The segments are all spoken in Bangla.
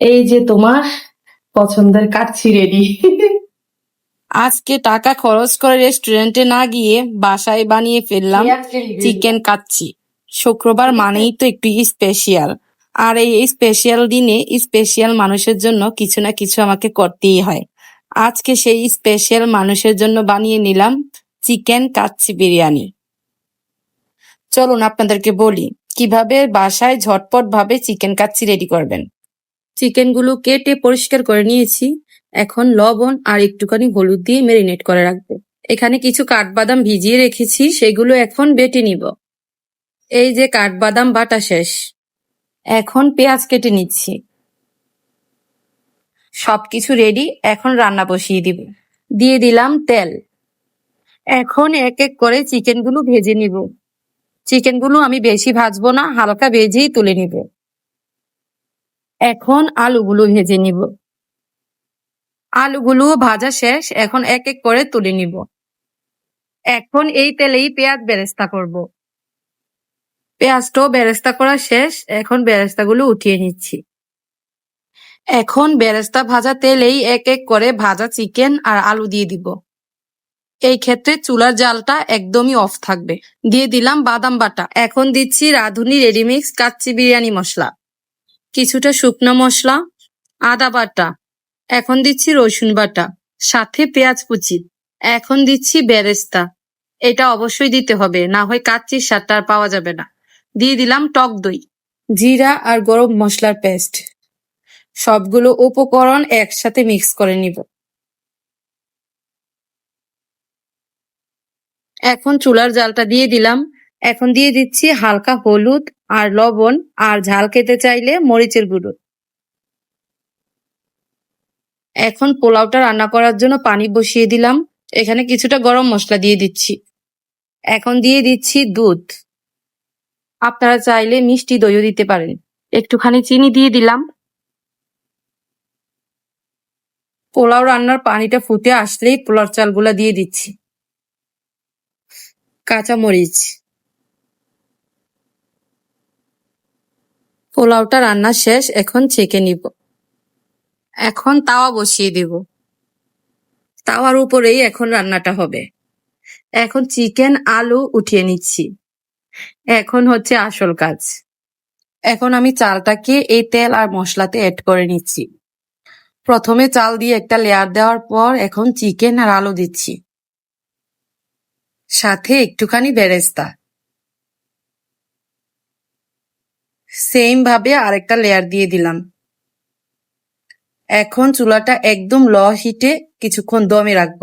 এই যে তোমার পছন্দের কাচ্ছি রেডি আজকে টাকা খরচ করে রেস্টুরেন্টে না গিয়ে বাসায় বানিয়ে ফেললাম চিকেন কাচ্ছি শুক্রবার মানেই তো একটু স্পেশিয়াল আর এই স্পেশাল দিনে স্পেশিয়াল মানুষের জন্য কিছু না কিছু আমাকে করতেই হয়। আজকে সেই স্পেশাল মানুষের জন্য বানিয়ে নিলাম চিকেন কাচ্ছি বিরিয়ানি। চলুন আপনাদেরকে বলি কীভাবে বাসায় ঝটপট ভাবে চিকেন কাচ্ছি রেডি করবেন? চিকেনগুলো কেটে পরিষ্কার করে নিয়েছি। এখন লবণ আর একটুখানি হলুদ দিয়ে মেরিনেট করে রাখব। এখানে কিছু কাঠবাদাম ভিজিয়ে রেখেছি, সেগুলো এখন বেটে নিব। এই যে কাঠবাদাম বাটা শেষ। এখন পেঁয়াজ কেটে নিচ্ছি। সবকিছু রেডি এখন রান্না বসিয়ে দিব। দিয়ে দিলাম তেল। এখন এক এক করে চিকেনগুলো ভেজে নিব। চিকেনগুলো আমি বেশি ভাজবো না, হালকা ভেজেই তুলে নিব। এখন আলুগুলো ভেজে নিব। আলুগুলো ভাজা শেষ, এখন এক এক করে তুলে নিব। এখন এই তেলেই পেঁয়াজ বেরেস্তা করব। পেঁয়াজটাও বেরেস্তা করা শেষ, এখন বেরেস্তাগুলো উঠিয়ে নিচ্ছি। এখন বেরেস্তা ভাজা তেলেই এক এক করে ভাজা চিকেন আর আলু দিয়ে দিব। এই ক্ষেত্রে চুলার জালটা একদমই অফ থাকবে। দিয়ে দিলাম বাদাম বাটা। এখন দিচ্ছি রাঁধুনি রেডিমিক্স কাচ্চি বিরিয়ানি মশলা। কিছুটা শুকনো মশলা, আদা বাটা, এখন দিচ্ছি রসুন বাটা, সাথে পেঁয়াজ কুচি, এখন দিচ্ছি বেরেস্তা। এটা অবশ্যই দিতে হবে, না হয় কাচ্চির স্বাদটা আর পাওয়া যাবে না। দিয়ে দিলাম টক দই। জিরা আর গরম মশলার পেস্ট। সবগুলো উপকরণ একসাথে মিক্স করে নিব। এখন চুলার জালটা দিয়ে দিলাম। এখন দিয়ে দিচ্ছি হালকা হলুদ আর লবণ আর ঝাল খেতে চাইলে মরিচের গুঁড়ো। এখন পোলাওটা রান্না করার জন্য পানি বসিয়ে দিলাম। এখানে কিছুটা গরম মশলা দিয়ে দিচ্ছি। এখন দিয়ে দিচ্ছি দুধ। আপনারা চাইলে মিষ্টি দইও দিতে পারেন। একটুখানি চিনি দিয়ে দিলাম। পোলাও রান্নার পানিটা ফুটে আসলেই পোলার চালগুলা দিয়ে দিচ্ছি। কাঁচা পোলাওটা রান্না শেষ, এখন ছেঁকে নিব। এখন তাওয়া বসিয়ে দেব। তাওয়ার উপরেই এখন রান্নাটা হবে। এখন চিকেন, আলু উঠিয়ে নিচ্ছি। এখন হচ্ছে আসল কাজ। এখন আমি চালটাকে এই তেল আর মশলাতে অ্যাড করে নিচ্ছি। প্রথমে চাল দিয়ে একটা লেয়ার দেওয়ার পর এখন চিকেন আর আলু দিচ্ছি। সাথে একটুখানি বেরেস্তা। সেম ভাবে আরেকটা লেয়ার দিয়ে দিলাম। এখন চুলাটা একদম ল হিটে কিছুক্ষণ দমে রাখব।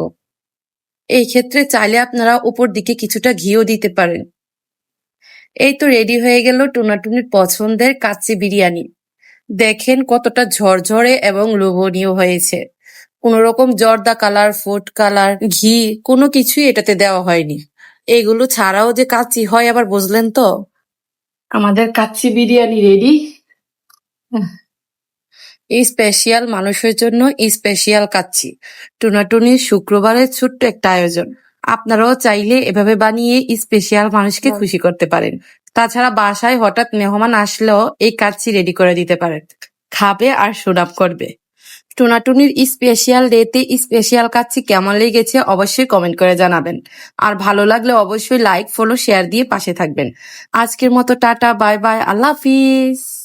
এই ক্ষেত্রে চাইলে আপনারা উপর দিকে কিছুটা ঘিও দিতে পারেন। এই তো রেডি হয়ে গেল টুনাটুনির পছন্দের কাচ্চি বিরিয়ানি। দেখেন কতটা ঝরঝরে এবং লোভনীয় হয়েছে। কোন রকম জর্দা কালার ফুড কালার, ঘি, কোনো কিছুই এটাতে দেওয়া হয়নি। এগুলো ছাড়াও যে কাচ্চি হয় আবার বুঝলেন তো? আমাদের কাচ্ছি বিরিয়ানি রেডি স্পেশিয়াল মানুষের জন্য স্পেশিয়াল কাচ্ছি টুনাটুনির শুক্রবারের ছোট্ট একটা আয়োজন। আপনারাও চাইলে এভাবে বানিয়ে স্পেশিয়াল মানুষকে খুশি করতে পারেন। তাছাড়া বাসায় হঠাৎ মেহমান আসলেও এই কাচ্ছি রেডি করে দিতে পারেন। খাবে আর সুনাম করবে। টুনাটুনির স্পেশাল ডেতে স্পেশিয়াল কাচ্ছি কেমন লেগেছে অবশ্যই কমেন্ট করে জানাবেন। আর ভালো লাগলে অবশ্যই লাইক ফলো শেয়ার দিয়ে পাশে থাকবেন। আজকের মতো টাটা বাই বাই আল্লাহ হাফিজ।